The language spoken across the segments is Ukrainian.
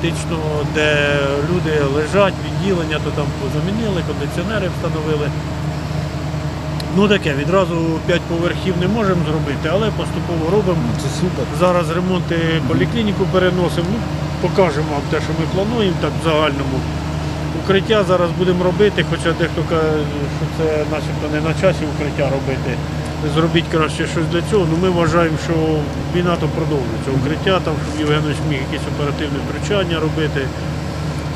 фактично, де люди лежать, відділення, то там замінили, кондиціонери встановили. Ну таке, відразу 5 поверхів не можемо зробити, але поступово робимо. Це супер. Зараз ремонти поліклініку переносимо. Ну, покажемо вам те, що ми плануємо так в загальному. Укриття зараз будемо робити, хоча дехто каже, що це начебто не на часі укриття робити. Зробіть краще щось для цього. Ну, ми вважаємо, що війна то продовжується. Укриття, там, щоб Євгенович міг якесь оперативне втручання робити.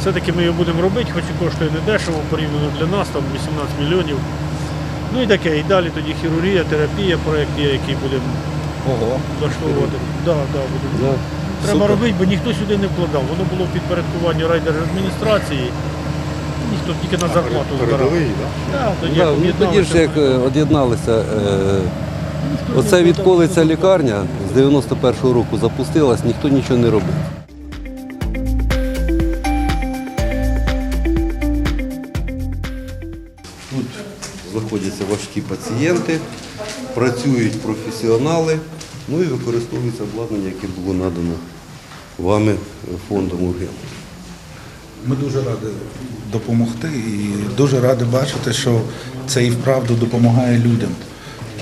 Все-таки ми його будемо робити, хоч і коштує не дешево порівняно для нас, там 18 мільйонів. Ну і таке, і далі тоді хірургія, терапія, проєкт є, який будемо Ого. влаштовувати. Да, да, будемо. Да. Треба Супер. робити, бо ніхто сюди не вкладав. Воно було в підпорядкуванні райдержадміністрації. Ніхто тільки на зарплату збирав. Передовий, так? Да, тоді, Да, як ну, тоді ж як об'єдналися, е, об'єдналися. е, Оце відколи ця лікарня з 91-го року запустилась, ніхто нічого не робив. Тут знаходяться важкі пацієнти, працюють професіонали, ну і використовується обладнання, яке було надано вами фондом УГЕМ. Ми дуже раді допомогти і дуже раді бачити, що це і вправду допомагає людям.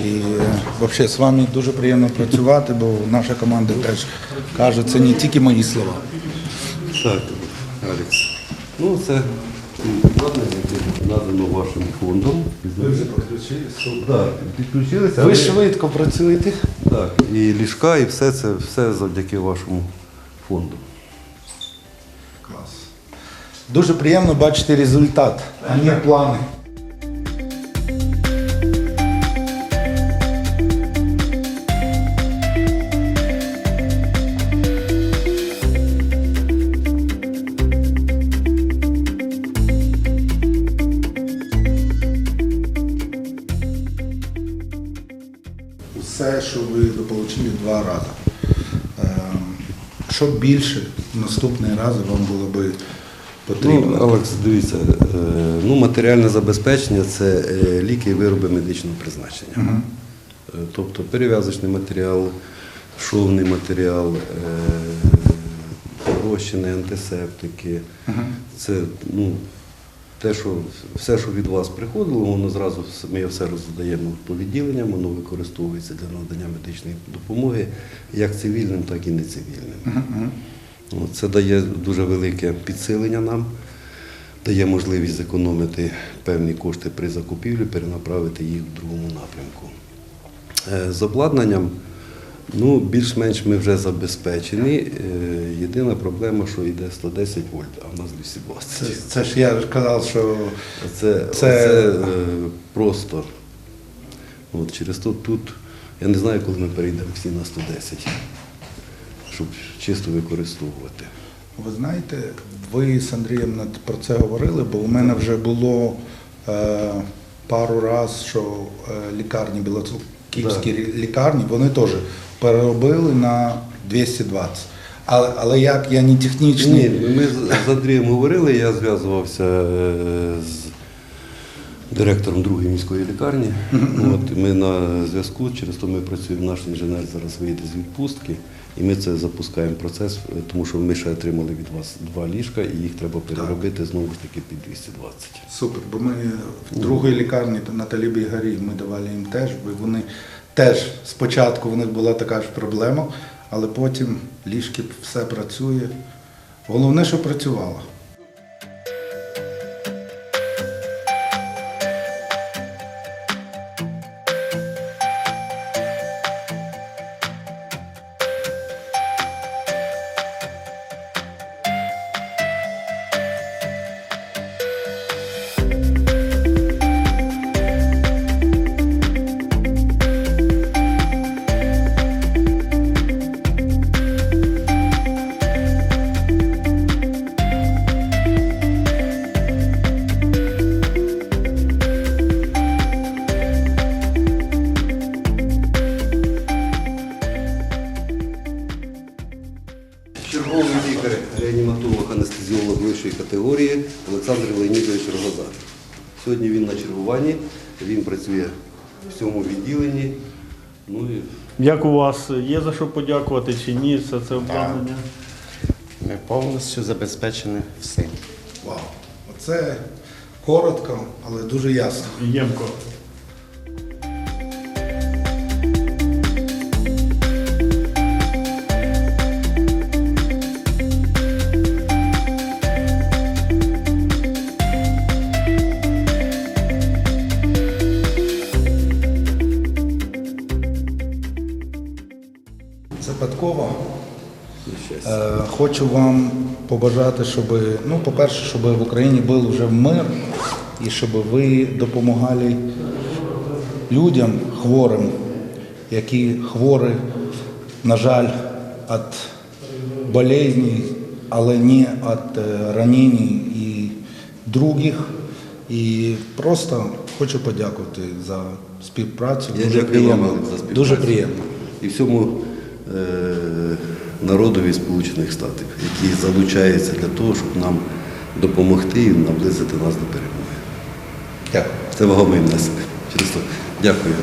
І взагалі з вами дуже приємно працювати, бо наша команда теж каже, це не тільки мої слова. Так, Алекс. Ну, це обладнання, яке надано вашим фондом. Ви вже підключилися? Так, підключилися. Ви швидко працюєте. Так, і ліжка, і все це все завдяки вашому фонду. Дуже приємно бачити результат, а не плани. Все, що ви отримали два рази. Ем, Що більше наступний раз вам було би потрібно? Ну, Алекс, дивіться, е, ну, матеріальне забезпечення це е, ліки і вироби медичного призначення. Е, Тобто перев'язочний матеріал, шовний матеріал, розчини, антисептики. Це ну, те, що все, що від вас приходило, воно зразу ми все роздаємо по відділенням, воно використовується для надання медичної допомоги як цивільним, так і нецивільним. От, Це дає дуже велике підсилення нам, дає можливість зекономити певні кошти при закупівлі, перенаправити їх в другому напрямку. Е, З обладнанням, ну, більш-менш ми вже забезпечені. Е, Єдина проблема, що йде 110 вольт, а в нас 220. Це, це ж я ж казав, що Це, Це- це... е, просто. От, через то тут, я не знаю, коли ми перейдемо всі на 110, щоб чисто використовувати. ви знаєте, ви з Андрієм про це говорили, бо у мене вже було е, пару разів, що е, лікарні, білоцерківські Да. лікарні, вони теж переробили на 220. Але, але як я не технічний, Ні, ми з Андрієм говорили, я зв'язувався е, з директором другої міської лікарні. От, ми на зв'язку, через то ми працюємо, наш інженер зараз вийде з відпустки, і ми це запускаємо процес, е, тому що ми ще отримали від вас два ліжка, і їх треба переробити знову ж таки під 220. Супер, бо ми в другій лікарні на Талібі Гарі ми давали їм теж, бо вони теж спочатку в них була така ж проблема, але потім ліжки все працює. Головне, що працювало. Сьогодні він на чергуванні, він працює в цьому відділенні. Ну і Як у вас є за що подякувати чи ні, все це обладнання? Ми повністю забезпечені всім. Вау. Оце коротко, але дуже ясно. Ємко. Хочу вам побажати, щоб, ну, по-перше, щоб в Україні був вже мир і щоб ви допомагали людям хворим, які хворі, на жаль, від болезней, але не від е, ранень і других. І просто хочу подякувати за співпрацю. Я Дуже дякую вам приємно. за співпрацю. Дуже приємно. І всьому е, народові Сполучених Штатів, які залучаються для того, щоб нам допомогти і наблизити нас до перемоги. Дякую. Це вагомий внесок. Дякую.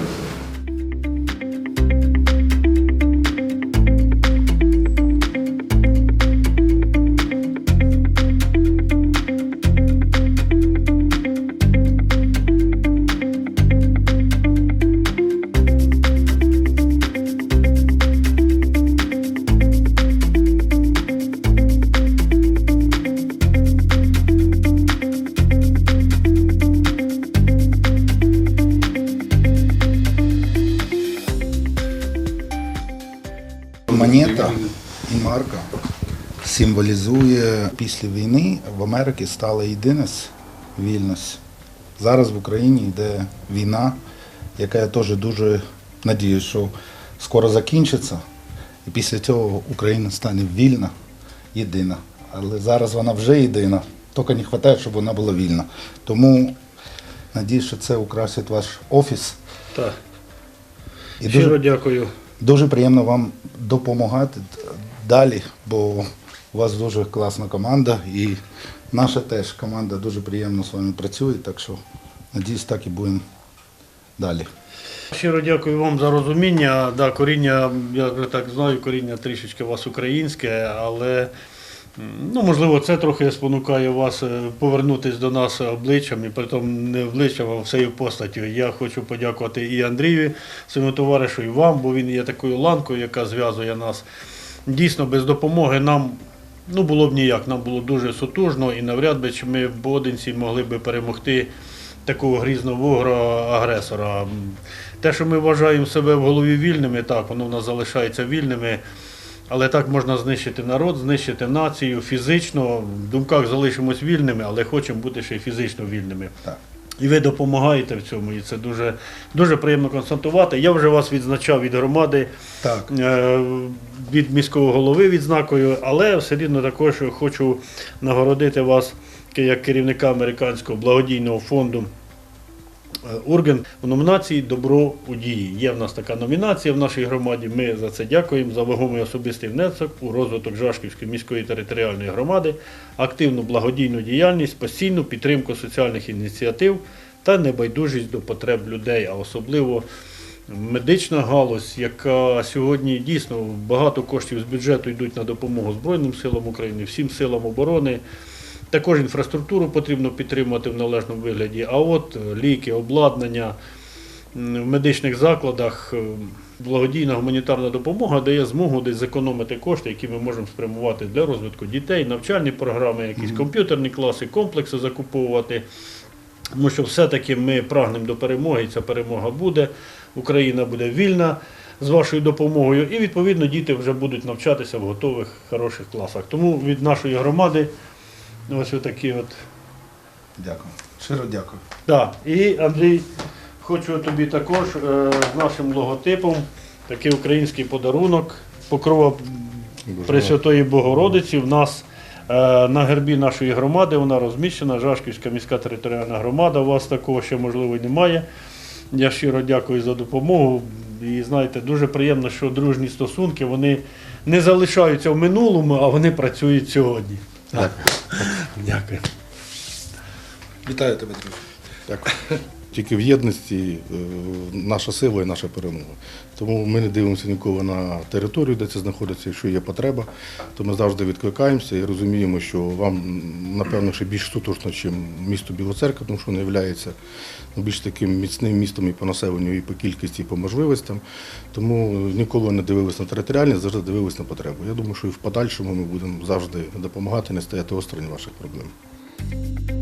Монета і марка символізує після війни в Америці стала єдиність, вільність. Зараз в Україні йде війна, яка я теж дуже надіюсь, що скоро закінчиться. І після цього Україна стане вільна, єдина. Але зараз вона вже єдина, тільки не вистачає, щоб вона була вільна. Тому надіюсь, що це украсить ваш офіс. Так. І Щиро дуже, дякую. Дуже приємно вам допомагати далі, бо у вас дуже класна команда і наша теж команда дуже приємно з вами працює, так що надіюсь, так і будемо далі. Щиро дякую вам за розуміння. Да, коріння, я так знаю, коріння трішечки у вас українське, але ну, можливо, це трохи спонукає вас е, повернутися до нас обличчям, і притом не обличчям, а всею постаттю. Я хочу подякувати і Андрію, своєму товаришу, і вам, бо він є такою ланкою, яка зв'язує нас. Дійсно, без допомоги нам ну, було б ніяк, нам було дуже сутужно, і навряд би чи ми в Одинці могли би перемогти такого грізного агресора. Те, що ми вважаємо себе в голові вільними, так, воно в нас залишається вільними. Але так можна знищити народ, знищити націю фізично. В думках залишимось вільними, але хочемо бути ще й фізично вільними. Так. І ви допомагаєте в цьому, і це дуже, дуже приємно констатувати. Я вже вас відзначав від громади, Так. е, від міського голови відзнакою, але все рівно також хочу нагородити вас як керівника американського благодійного фонду. Е, Урген у номінації Добро у дії. Є в нас така номінація в нашій громаді. Ми за це дякуємо за вагомий особистий внесок у розвиток Жашківської міської територіальної громади, активну благодійну діяльність, постійну підтримку соціальних ініціатив та небайдужість до потреб людей, а особливо медична галузь, яка сьогодні дійсно багато коштів з бюджету йдуть на допомогу Збройним силам України, всім силам оборони. Також інфраструктуру потрібно підтримувати в належному вигляді. А от е, ліки, обладнання в медичних закладах, е, благодійна гуманітарна допомога дає змогу десь зекономити кошти, які ми можемо спрямувати для розвитку дітей, навчальні програми, якісь комп'ютерні класи, комплекси закуповувати. Тому що все-таки ми прагнемо до перемоги, і ця перемога буде. Україна буде вільна з вашою допомогою, і відповідно діти вже будуть навчатися в готових хороших класах. Тому від нашої громади ось такі от. Дякую. Щиро дякую. Так, і Андрій, хочу тобі також е, з нашим логотипом такий український подарунок. Покрова Пресвятої Богородиці. В нас е, на гербі нашої громади вона розміщена, Жашківська міська територіальна громада. У вас такого ще можливо немає. Я щиро дякую за допомогу. І знаєте, дуже приємно, що дружні стосунки вони не залишаються в минулому, а вони працюють сьогодні. Дякую. Дякую. Вітаю тебе, друже. Дякую. Тільки в єдності е, наша сила і наша перемога. Тому ми не дивимося ніколи на територію, де це знаходиться. Якщо є потреба, то ми завжди відкликаємося і розуміємо, що вам напевно ще більш сутушно, ніж місто Білоцерква, тому що воно є більш таким міцним містом і по населенню, і по кількості, і по можливостям. Тому ніколи не дивилися на територіальність, завжди дивилися на потребу. Я думаю, що і в подальшому ми будемо завжди допомагати, не стояти осторонь ваших проблем.